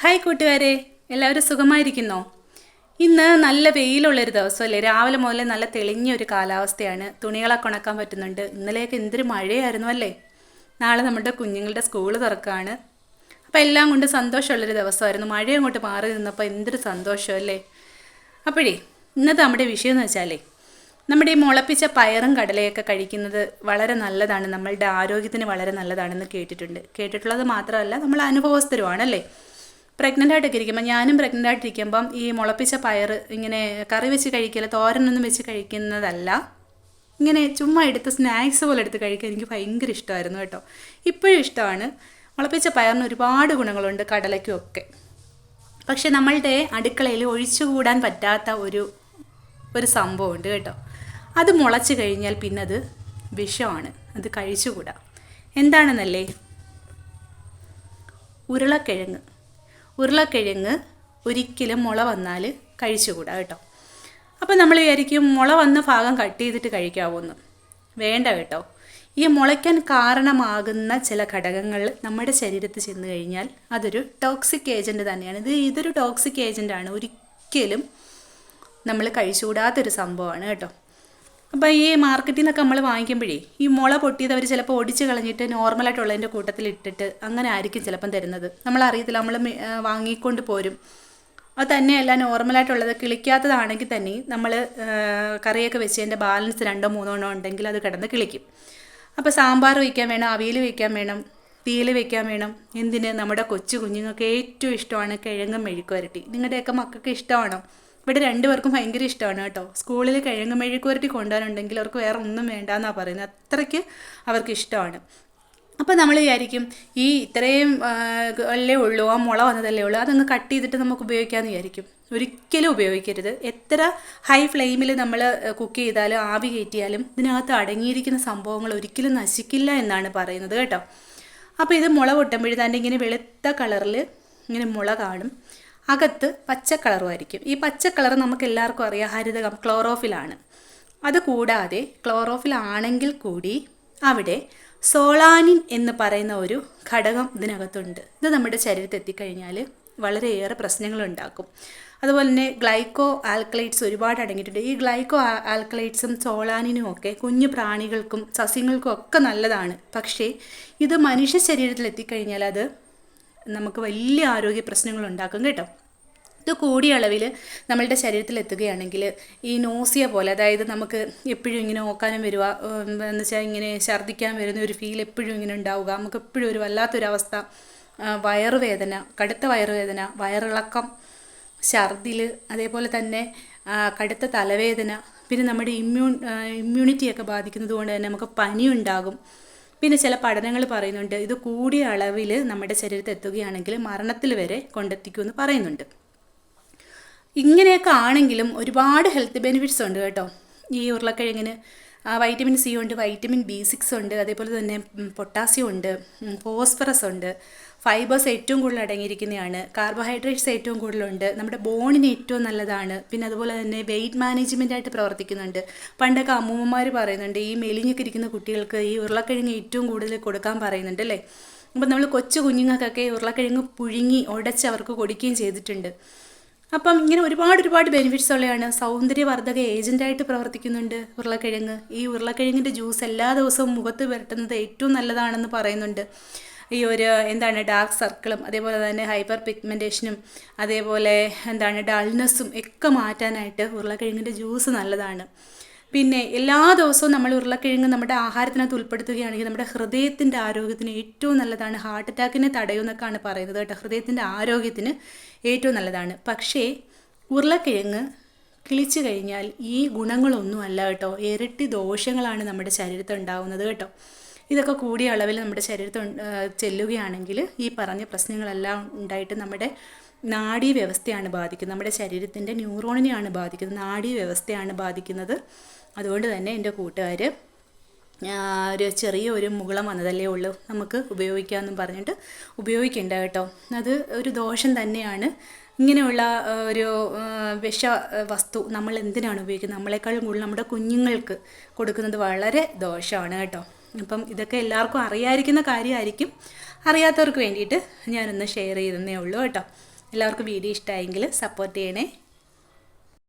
Hi കൂട്ടുകാരെ എല്ലാവരും സുഖമായിരിക്കുന്നോ? ഇന്ന് നല്ല വെയിലുള്ളൊരു ദിവസമല്ലേ? രാവിലെ മുതലേ നല്ല തെളിഞ്ഞ ഒരു കാലാവസ്ഥയാണ്. തുണികളൊക്കെ ഉണക്കാൻ പറ്റുന്നുണ്ട്. ഇന്നലെയൊക്കെ എന്തൊരു മഴയായിരുന്നു അല്ലേ? നാളെ നമ്മുടെ കുഞ്ഞുങ്ങളുടെ സ്കൂൾ തുറക്കുകയാണ് അപ്പോൾ എല്ലാം കൊണ്ട് സന്തോഷമുള്ളൊരു ദിവസമായിരുന്നു. മഴ അങ്ങോട്ട് മാറി നിന്നപ്പോൾ എന്തൊരു സന്തോഷമല്ലേ? അപ്പോഴേ ഇന്നത്തെ നമ്മുടെ വിഷയം എന്ന് വെച്ചാലേ നമ്മുടെ ഈ മുളപ്പിച്ച പയറും കടലയൊക്കെ കഴിക്കുന്നത് വളരെ നല്ലതാണ്. നമ്മളുടെ ആരോഗ്യത്തിന് വളരെ നല്ലതാണെന്ന് കേട്ടിട്ടുണ്ട്. കേട്ടിട്ടുള്ളത് മാത്രമല്ല നമ്മൾ അനുഭവസ്ഥരുമാണല്ലേ പ്രഗ്നന്റ് ആയിട്ടൊക്കെ ഇരിക്കുമ്പോൾ ഞാനും പ്രഗ്നന്റ് ആയിട്ടിരിക്കുമ്പം ഈ മുളപ്പിച്ച പയർ ഇങ്ങനെ കറി വെച്ച് കഴിക്കില്ല തോരനൊന്നും വെച്ച് കഴിക്കുന്നതല്ല. ഇങ്ങനെ ചുമ്മാ എടുത്ത് സ്നാക്സ് പോലെ എടുത്ത് കഴിക്കാൻ എനിക്ക് ഭയങ്കര ഇഷ്ടമായിരുന്നു കേട്ടോ. ഇപ്പോഴും ഇഷ്ടമാണ്. മുളപ്പിച്ച പയറിന് ഒരുപാട് ഗുണങ്ങളുണ്ട് കടലയ്ക്കും ഒക്കെ പക്ഷെ നമ്മളുടെ അടുക്കളയിൽ ഒഴിച്ചുകൂടാൻ പറ്റാത്ത ഒരു ഒരു സംഭവമുണ്ട് കേട്ടോ. അത് മുളച്ച് കഴിഞ്ഞാൽ പിന്നെ അത് വിഷമാണ്. അത് കഴിച്ചുകൂടാ. എന്താണെന്നല്ലേ? ഉരുളക്കിഴങ്ങ്. ഉരുളക്കിഴങ്ങ് ഒരിക്കലും മുള വന്നാൽ കഴിച്ചുകൂടാ കേട്ടോ. അപ്പോൾ നമ്മൾ വിചാരിക്കും മുള വന്ന ഭാഗം കട്ട് ചെയ്തിട്ട് കഴിക്കാവുമെന്ന് വേണ്ട കേട്ടോ. ഈ മുളയ്ക്കാൻ കാരണമാകുന്ന ചില ഘടകങ്ങൾ നമ്മുടെ ശരീരത്തിൽ ചെന്ന് കഴിഞ്ഞാൽ അതൊരു ടോക്സിക് ഏജന്റ് തന്നെയാണ്. ഇത് ഇതൊരു ടോക്സിക് ഏജന്റാണ് ഒരിക്കലും നമ്മൾ കഴിച്ചുകൂടാത്തൊരു സംഭവമാണ് കേട്ടോ. അപ്പോൾ ഈ മാർക്കറ്റിൽ നിന്നൊക്കെ നമ്മൾ വാങ്ങിക്കുമ്പോഴേ ഈ മുള പൊട്ടിയത് അവർ ചിലപ്പോൾ ഒടിച്ച് കളഞ്ഞിട്ട് നോർമലായിട്ടുള്ളതിന്റെ കൂട്ടത്തിൽ ഇട്ടിട്ട് അങ്ങനെ ആയിരിക്കും ചിലപ്പം തരുന്നത്. നമ്മൾ അറിയത്തില്ല നമ്മൾ വാങ്ങിക്കൊണ്ട് പോരും. അത് തന്നെയല്ല നോർമലായിട്ടുള്ളത് കിളിക്കാത്തതാണെങ്കിൽ തന്നെ നമ്മൾ കറിയൊക്കെ വെച്ചതിന്റെ ബാലൻസ് രണ്ടോ മൂന്നോ എണ്ണോ ഉണ്ടെങ്കിൽ അത് കിടന്ന് കിളിക്കും. അപ്പോൾ സാമ്പാർ വയ്ക്കാൻ വേണം അവിയൽ വയ്ക്കാൻ വേണം തീയൽ വെക്കാൻ വേണം. എന്തിന്? നമ്മുടെ കൊച്ചു കുഞ്ഞുങ്ങൾക്ക് ഏറ്റവും ഇഷ്ടമാണ് കിഴങ്ങും മെഴുക്കുവരട്ടി നിങ്ങളുടെയൊക്കെ മക്കൾക്ക് ഇഷ്ടമാണോ? ഇവിടെ രണ്ടുപേർക്കും ഭയങ്കര ഇഷ്ടമാണ് കേട്ടോ. സ്കൂളിൽ കിഴങ്ങ് മെഴുക്കുവരട്ടി കൊണ്ടുവരാനുണ്ടെങ്കിൽ അവർക്ക് വേറെ ഒന്നും വേണ്ട എന്നാ പറയുന്നത്. അത്രയ്ക്ക് അവർക്ക് ഇഷ്ടമാണ്. അപ്പോൾ നമ്മൾ വിചാരിക്കും ഈ ഇത്രയും അല്ലേ ഉള്ളൂ ആ മുള വന്നതല്ലേ ഉള്ളൂ അതങ്ങ് കട്ട് ചെയ്തിട്ട് നമുക്ക് ഉപയോഗിക്കാമെന്ന് വിചാരിക്കും. ഒരിക്കലും ഉപയോഗിക്കരുത്. എത്ര ഹൈ ഫ്ലെയിമിൽ നമ്മൾ കുക്ക് ചെയ്താലും ആവി കയറ്റിയാലും ഇതിനകത്ത് അടങ്ങിയിരിക്കുന്ന സംഭവങ്ങൾ ഒരിക്കലും നശിക്കില്ല എന്നാണ് പറയുന്നത് കേട്ടോ. അപ്പോൾ ഇത് മുള പൊട്ടുമ്പോഴേ തന്നെ ഇങ്ങനെ വെളുത്ത കളറിൽ ഇങ്ങനെ മുള കാണും. അകത്ത് പച്ച കളറുമായിരിക്കും. ഈ പച്ച കളർ നമുക്ക് എല്ലാവർക്കും അറിയാം ഹരിതകം ക്ലോറോഫിലാണ്. അത് കൂടാതെ ക്ലോറോഫിൽ ആണെങ്കിൽ കൂടി അവിടെ സോളാനിൻ എന്ന് പറയുന്ന ഒരു ഘടകം ഇതിനകത്തുണ്ട്. ഇത് നമ്മുടെ ശരീരത്തിൽ എത്തിക്കഴിഞ്ഞാൽ വളരെയേറെ പ്രശ്നങ്ങൾ ഉണ്ടാക്കും അതുപോലെ തന്നെ ഗ്ലൈക്കോ ആൽക്കലൈറ്റ്സ് ഒരുപാട് അടങ്ങിയിട്ടുണ്ട്. ഈ ഗ്ലൈക്കോ ആൽക്കലൈറ്റ്സും സോളാനിനും ഒക്കെ കുഞ്ഞു പ്രാണികൾക്കും സസ്യങ്ങൾക്കും ഒക്കെ നല്ലതാണ്. പക്ഷേ ഇത് മനുഷ്യ ശരീരത്തിൽ എത്തിക്കഴിഞ്ഞാൽ അത് നമുക്ക് വലിയ ആരോഗ്യ പ്രശ്നങ്ങൾ ഉണ്ടാക്കും കേട്ടോ. ഇത് കൂടിയ അളവിൽ നമ്മളുടെ ശരീരത്തിൽ എത്തുകയാണെങ്കിൽ ഈ നോസിയ പോലെ അതായത് നമുക്ക് എപ്പോഴും ഇങ്ങനെ ഓക്കാനും വരുക എന്ന് വെച്ചാൽ ഇങ്ങനെ ഛർദ്ദിക്കാൻ വരുന്ന ഒരു ഫീൽ എപ്പോഴും ഇങ്ങനെ ഉണ്ടാവുക നമുക്ക് എപ്പോഴും ഒരു വല്ലാത്തൊരവസ്ഥ വയറുവേദന കടുത്ത വയറുവേദന വയറിളക്കം ഛർദിൽ അതേപോലെ തന്നെ കടുത്ത തലവേദന പിന്നെ നമ്മുടെ ഇമ്മ്യൂൺ ഇമ്മ്യൂണിറ്റിയൊക്കെ ബാധിക്കുന്നത് കൊണ്ട് തന്നെ നമുക്ക് പനി ഉണ്ടാകും പിന്നെ ചില പഠനങ്ങൾ പറയുന്നുണ്ട് ഇത് കൂടിയ അളവിൽ നമ്മുടെ ശരീരത്തിൽ എത്തുകയാണെങ്കിൽ മരണത്തിൽ വരെ കൊണ്ടെത്തിക്കുമെന്ന് പറയുന്നുണ്ട്. ഇങ്ങനെയൊക്കെ ആണെങ്കിലും ഒരുപാട് ഹെൽത്ത് ബെനിഫിറ്റ്സ് ഉണ്ട് കേട്ടോ. ഈ ഉരുളക്കിഴങ്ങിന് വൈറ്റമിൻ സി ഉണ്ട് വൈറ്റമിൻ ബി സിക്സ് ഉണ്ട് അതേപോലെ തന്നെ പൊട്ടാസ്യം ഉണ്ട് ഫോസ്ഫറസ് ഉണ്ട്. ഫൈബേഴ്സ് ഏറ്റവും കൂടുതൽ അടങ്ങിയിരിക്കുന്നതാണ്. കാർബോഹൈഡ്രേറ്റ്സ് ഏറ്റവും കൂടുതലുണ്ട്. നമ്മുടെ ബോണിന് ഏറ്റവും നല്ലതാണ്. പിന്നെ അതുപോലെ തന്നെ വെയിറ്റ് മാനേജ്മെന്റായിട്ട് പ്രവർത്തിക്കുന്നുണ്ട്. പണ്ടൊക്കെ അമ്മൂമ്മമാർ പറയുന്നുണ്ട് ഈ മെലിഞ്ഞൊക്കെ ഇരിക്കുന്ന കുട്ടികൾക്ക് ഈ ഉരുളക്കിഴങ്ങ് ഏറ്റവും കൂടുതൽ കൊടുക്കാൻ പറയുന്നുണ്ട് അല്ലേ? അപ്പം നമ്മൾ കൊച്ചു കുഞ്ഞുങ്ങൾക്കൊക്കെ ഉരുളക്കിഴങ്ങ് പുഴുങ്ങി ഉടച്ച് അവർക്ക് കൊടുക്കുകയും ചെയ്തിട്ടുണ്ട്. അപ്പം ഇങ്ങനെ ഒരുപാട് ഒരുപാട് ബെനിഫിറ്റ്സ് ഉള്ളതാണ് സൗന്ദര്യവർദ്ധക ഏജന്റായിട്ട് പ്രവർത്തിക്കുന്നുണ്ട് ഉരുളക്കിഴങ്ങ്. ഈ ഉരുളക്കിഴങ്ങിന്റെ ജ്യൂസ് എല്ലാ ദിവസവും മുഖത്ത് പുരട്ടുന്നത് ഏറ്റവും നല്ലതാണെന്ന് പറയുന്നുണ്ട്. ഈ ഒരു എന്താണ് ഡാർക്ക് സർക്കിളും അതേപോലെ തന്നെ ഹൈപ്പർ പിഗ്മെന്റേഷനും അതേപോലെ എന്താണ് ഡൾനെസ്സും ഒക്കെ മാറ്റാനായിട്ട് ഉരുളക്കിഴങ്ങിന്റെ ജ്യൂസ് നല്ലതാണ്. പിന്നെ എല്ലാ ദിവസവും നമ്മൾ ഉരുളക്കിഴങ്ങ് നമ്മുടെ ആഹാരത്തിനകത്ത് ഉൾപ്പെടുത്തുകയാണെങ്കിൽ നമ്മുടെ ഹൃദയത്തിന്റെ ആരോഗ്യത്തിന് ഏറ്റവും നല്ലതാണ്. ഹാർട്ട് അറ്റാക്കിനെ തടയുമെന്നൊക്കെയാണ് പറയുന്നത് കേട്ടോ. ഹൃദയത്തിന്റെ ആരോഗ്യത്തിന് ഏറ്റവും നല്ലതാണ്. പക്ഷേ ഉരുളക്കിഴങ്ങ് കിളിച്ചു കഴിഞ്ഞാൽ ഈ ഗുണങ്ങളൊന്നും അല്ല കേട്ടോ. ഇരട്ടി ദോഷങ്ങളാണ് നമ്മുടെ ശരീരത്തിൽ ഉണ്ടാകുന്നത് കേട്ടോ. ഇതൊക്കെ കൂടിയ അളവിൽ നമ്മുടെ ശരീരത്തിൽ ചെല്ലുകയാണെങ്കിൽ ഈ പറഞ്ഞ പ്രശ്നങ്ങളെല്ലാം ഉണ്ടായിട്ട് നമ്മുടെ നാഡീ വ്യവസ്ഥയാണ് ബാധിക്കുന്നത്. നമ്മുടെ ശരീരത്തിന്റെ ന്യൂറോണിനെയാണ് ബാധിക്കുന്നത്. നാഡീ വ്യവസ്ഥയാണ് ബാധിക്കുന്നത്. അതുകൊണ്ട് തന്നെ എന്റെ കൂട്ടുകാർ ഒരു ചെറിയ ഒരു മുകുളം വന്നതല്ലേ ഉള്ളൂ. നമുക്ക് ഉപയോഗിക്കാമെന്നും പറഞ്ഞിട്ട് ഉപയോഗിക്കേണ്ട കേട്ടോ. അത് ഒരു ദോഷം തന്നെയാണ്. ഇങ്ങനെയുള്ള ഒരു വിഷ വസ്തു നമ്മൾ എന്തിനാണ് ഉപയോഗിക്കുന്നത്? നമ്മളെക്കാളും കൂടുതൽ നമ്മുടെ കുഞ്ഞുങ്ങൾക്ക് കൊടുക്കുന്നത് വളരെ ദോഷമാണ് കേട്ടോ. അപ്പം ഇതൊക്കെ എല്ലാവർക്കും അറിയാതിരിക്കുന്ന കാര്യമായിരിക്കും. അറിയാത്തവർക്ക് വേണ്ടിയിട്ട് ഞാനൊന്ന് ഷെയർ ചെയ്തതേ ഉള്ളൂ കേട്ടോ. എല്ലാവർക്കും വീഡിയോ ഇഷ്ടമായെങ്കിൽ സപ്പോർട്ട് ചെയ്യണേ.